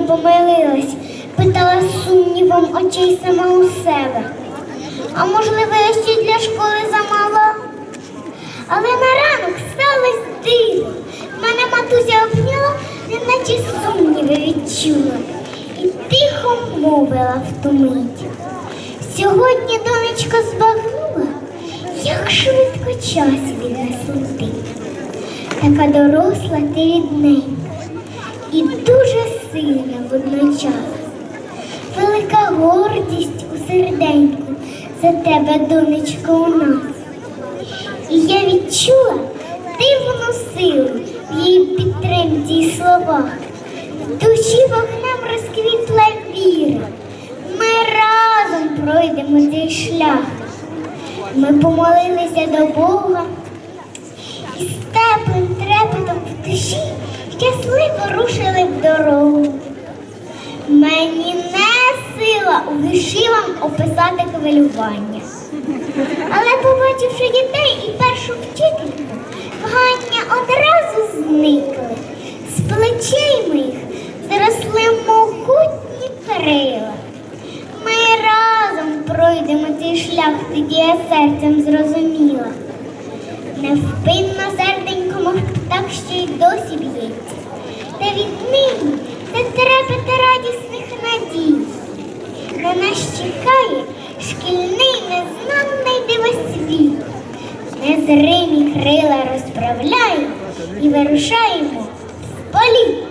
помилилась, питала сумнівом очей сама у себе. А можливо, я ще для школи замала? Але на ранок сталося диво. Мене матуся обняла, неначе сумніви відчула. І тихо мовила в ту мить. Сьогодні донечко збагнула, як швидко час від нас. Така доросла ти рідненька і дуже сильна водночас. Велика гордість у серденьку за тебе, донечко, у нас. І я відчула дивну силу в її підтримці і словах. В душі вогнем розквітла віра. Ми разом пройдемо цей шлях. Ми помолилися до Бога і з теплим трепетом в душі щасливо рушили в дорогу. Вам описати хвилювання. Але побачивши дітей і першу вчительку, вагання одразу зникли. З плечей моїх зросли могутні крила. Ми разом пройдемо цей шлях, тоді я серцем зрозуміла. Невпинно серденько, так ще й досі б'ється. Та віднині це трепета радісних надій. На нас чекає шкільний незнаний дивосвіт. Незримі крила розправляємо і вирушаємо в політ.